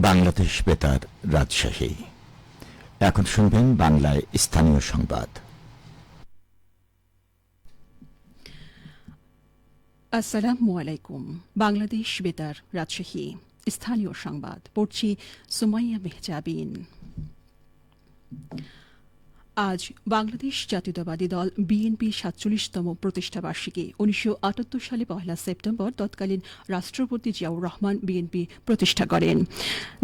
বাংলাদেশ বেতার রাজশাহী। এখন শুনবেন বাংলায় স্থানীয় সংবাদ। আসসালামু আলাইকুম। বাংলাদেশ বেতার রাজশাহী। স্থানীয় সংবাদ। পড়ছি সুমাইয়া মেহজাবিন। আজ বাংলাদেশ জাতীয়তাবাদী দল বিএনপি সাতচল্লিশতম প্রতিষ্ঠাবার্ষিকী। উনিশশো আটাত্তর সালে পহেলা সেপ্টেম্বর তৎকালীন রাষ্ট্রপতি জিয়াউর রহমান বিএনপি প্রতিষ্ঠা করেন।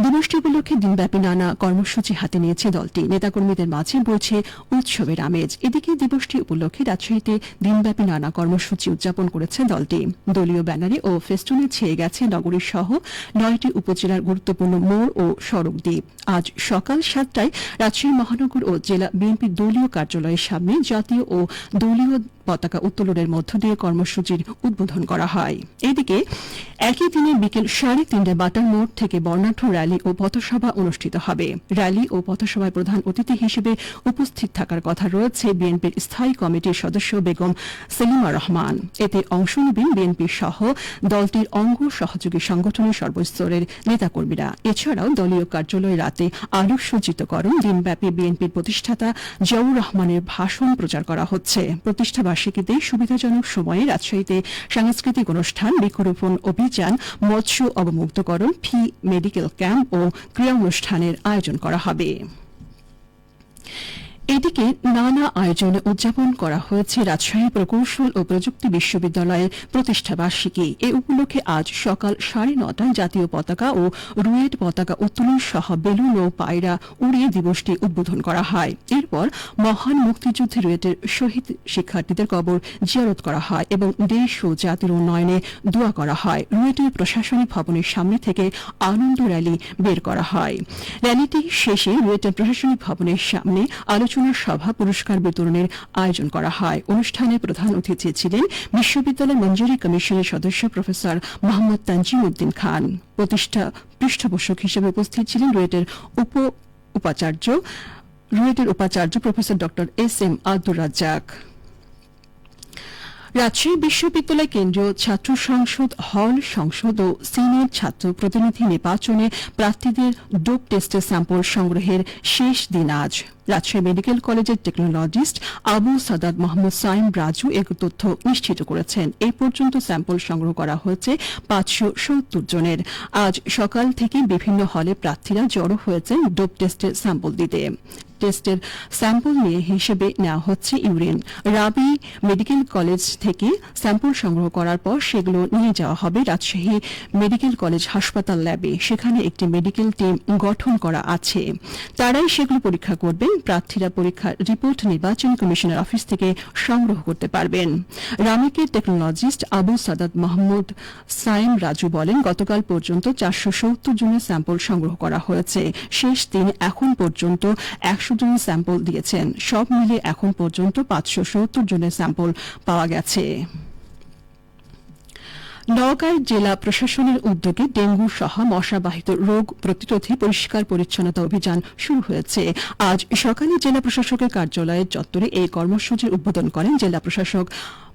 দিবসটি উপলক্ষে দিনব্যাপী নানা কর্মসূচি হাতে নিয়েছে দলটি। নেতাকর্মীদের মাঝে বইছে উৎসবের আমেজ। এদিকে দিবসটি উপলক্ষে রাজশাহীতে দিনব্যাপী নানা কর্মসূচি উদযাপন করেছে দলটি। দলীয় ব্যানারে ও ফেস্টুনে ছেয়ে গেছে নগরীর সহ নয়টি উপজেলার গুরুত্বপূর্ণ মোড় ও সড়ক দ্বীপ। আজ সকাল সাতটায় রাজশাহী মহানগর ও জেলা বিএনপি দলীয় কার্যালয়ের সামনে জাতীয় ও দলীয় পতাকা উত্তোলনের মধ্য দিয়ে কর্মসূচির উদ্বোধন করা হয়। এদিকে, একই দিনে বিকেল সাড়ে তিনটায় বাটার মোড় থেকে বর্ণাঢ্য র্যালি ও পথসভা অনুষ্ঠিত হবে। র্যালি ও পথসভায় প্রধান অতিথি হিসেবে উপস্থিত থাকার কথা রয়েছে বিএনপির স্থায়ী কমিটির সদস্য বেগম সেলিমা রহমান। এতে অংশ নেবেন বিএনপি সহ দলটির অঙ্গ সহযোগী সংগঠনের সর্বস্তরের নেতাকর্মীরা। এছাড়াও দলীয় কার্যালয়ে রাতে আলোকসজ্জিতকরণ দিনব্যাপী বিএনপির প্রতিষ্ঠাতা জিয়াউর রহমানের ভাষণ প্রচার করা হচ্ছে। প্রতিষ্ঠা বার্ষিকীতে সুবিধাজনক সময়ে রাজশাহীতে সাংস্কৃতিক অনুষ্ঠান, বৃক্ষরোপণ, অভিযান, মৎস্য অবমুক্তকরণ, ফি মেডিকেল ক্যাম্প ও ক্রীড়া অনুষ্ঠানের আয়োজন করা হবে। এদিকে নানা আয়োজনে উদযাপন করা হয়েছে রাজশাহী প্রকৌশল ও প্রযুক্তি বিশ্ববিদ্যালয়ের প্রতিষ্ঠা বার্ষিকী। এ উপলক্ষে আজ সকাল সাড়ে নটায় জাতীয় পতাকা ও রুয়েট পতাকা উত্তোলন সহ বেলুন ও পায়রা উড়িয়ে দিবসটি উদ্বোধন করা হয়। এরপর মহান মুক্তিযুদ্ধে রুয়েটের শহীদ শিক্ষার্থীদের কবর জিয়ারত করা হয় এবং দেশ ও জাতির উন্নয়নে দোয়া করা হয়। রুয়েটের প্রশাসনিক ভবনের সামনে থেকে আনন্দ র্যালি বের করা হয়। র্যালিটি শেষে রুয়েটের প্রশাসনিক ভবনের সামনে আলোচনা সভা, পুরস্কার বিতরণের আয়োজন করা হয়। অনুষ্ঠানে প্রধান অতিথি ছিলেন বিশ্ববিদ্যালয় মঞ্জুরি কমিশনের সদস্য প্রফেসর মোহাম্মদ তানজিম উদ্দিন খান। প্রতিষ্ঠা পৃষ্ঠপোষক হিসেবে উপস্থিত ছিলেন রুয়েটের উপ উপাচার্য, রুয়েটের উপাচার্য প্রফেসর ড এস এম আব্দুর রাজ্জাক। রাজশাহী বিশ্ববিদ্যালয় কেন্দ্রীয় ছাত্র সংসদ হল সংসদ ও সিনিয়র ছাত্র প্রতিনিধি নির্বাচনে প্রার্থীদের ডোপ টেস্টের স্যাম্পল সংগ্রহের শেষ দিন আজ। রাজশাহী মেডিকেল কলেজের টেকনোলজিস্ট আবু সাদাত মোহাম্মদ সাইম রাজু এক তথ্য নিশ্চিত করেছেন। এই পর্যন্ত স্যাম্পল সংগ্রহ করা হয়েছে পাঁচশো সত্তর জনের। আজ সকাল থেকে বিভিন্ন হলে প্রার্থীরা জড়ো হয়েছেন ডোপ টেস্টের স্যাম্পল দিতে। টেস্টের স্যাম্পল নিয়ে হিসেবে নেওয়া হচ্ছে ইউরিন। রাবি মেডিকেল কলেজ থেকে স্যাম্পল সংগ্রহ করার পর সেগুলো নিয়ে যাওয়া হবে রাজশাহী মেডিকেল কলেজ হাসপাতাল ল্যাবে। সেখানে একটি মেডিকেল টিম গঠন করা আছে। তারাই সেগুলো পরীক্ষা করবেন। প্রার্থীরা পরীক্ষার রিপোর্ট নির্বাচন কমিশনের অফিস থেকে সংগ্রহ করতে পারবেন। রামিকের টেকনোলজিস্ট আবু সাদাত মাহমুদ সাইম রাজু বলেন, গতকাল পর্যন্ত চারশো সত্তর জনের স্যাম্পল সংগ্রহ করা হয়েছে। শেষ দিন এখন পর্যন্ত একশো জনের স্যাম্পল দিয়েছেন। সব মিলিয়ে এখন পর্যন্ত পাঁচশো সত্তর জনের স্যাম্পল পাওয়া গেছে। নওগাঁয় জেলা প্রশাসনের উদ্যোগে ডেঙ্গু সহ মশাবাহিত রোগ প্রতিরোধে পরিষ্কার পরিচ্ছন্নতা অভিযান শুরু হয়েছে। আজ সকালে জেলা প্রশাসকের কার্যালয়ের চত্বরে এই কর্মসূচির উদ্বোধন করেন জেলা প্রশাসক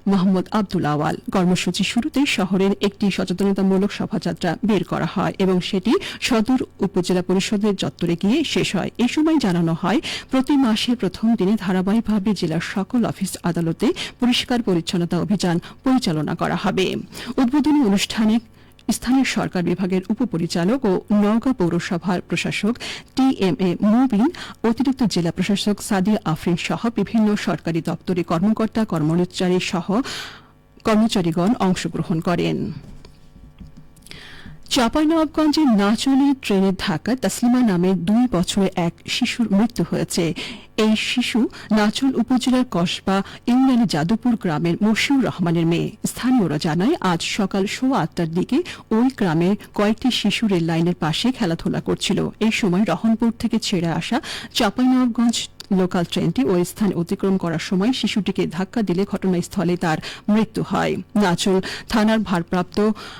মোহাম্মদ আব্দুল আওয়াল। কর্মসূচি শুরুতে শহরের একটি সচেতনতামূলক শোভাযাত্রা বের করা হয় এবং সেটি সদর উপজেলা পরিষদের চত্বরে গিয়ে শেষ হয়। এ সময় জানানো হয়, প্রতি মাসে প্রথম দিনে ধারাবাহিকভাবে জেলার সকল অফিস আদালতে পরিষ্কার পরিচ্ছন্নতা অভিযান পরিচালনা করা হবে। উদ্বোধনী অনুষ্ঠানে স্থানীয় সরকার বিভাগের উপপরিচালক ও নওগাঁ পৌরসভার প্রশাসক টি এম এ মুবিন, অতিরিক্ত জেলা প্রশাসক সাদিয়া আফরিন সহ বিভিন্ন সরকারি দপ্তরে কর্মকর্তা, কর্মচারী সহ কর্মচারীগণ অংশগ্রহণ করেন। চাঁপাইনবাবগঞ্জের নাচলি ট্রেনের ধাক্কায় তাসলিমা নামের দুই বছরের এক শিশুর মৃত্যু হয়েছে। এই শিশু নাচল উপজেলার কসবা ইংল্যান্ড যাদবপুর গ্রামের মশিউর রহমানের মেয়ে। স্থানীয়রা জানায়, আজ সকাল সোয়া আটটার দিকে ওই গ্রামের কয়েকটি শিশু রেল লাইনের পাশে খেলাধুলা করছিল। এই সময় রহনপুর থেকে ছেড়ে আসা চাঁপাইনবাবগঞ্জ লোকাল ট্রেনটি ওই স্থানে অতিক্রম করার সময় শিশুটিকে ধাক্কা দিলে ঘটনাস্থলে তার মৃত্যু হয়। নাচল থানার ভারপ্রাপ্ত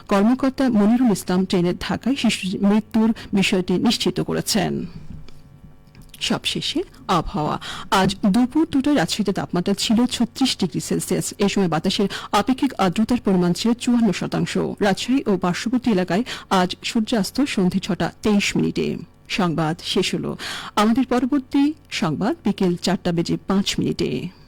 কর্মকর্তা মনিরুল ইসলাম ট্রেনের ধাক্কায় শিশু মৃত্যুর বিষয়টি নিশ্চিত করেছেন। সবশেষে আবহাওয়া। আজ দুপুর দুটোয় রাজশাহীতে তাপমাত্রা ছিল ছত্রিশ ডিগ্রি সেলসিয়াস। এ সময় বাতাসের আপেক্ষিক আর্দ্রতার পরিমাণ ছিল চুয়ান্ন শতাংশ। রাজশাহী ও পার্শ্ববর্তী এলাকায় আজ সূর্যাস্ত সন্ধে ছটা তেইশ মিনিটে। সংবাদ শেষ হলো। আমাদের পরবর্তী সংবাদ বিকেল চারটা বেজে পাঁচ মিনিটে।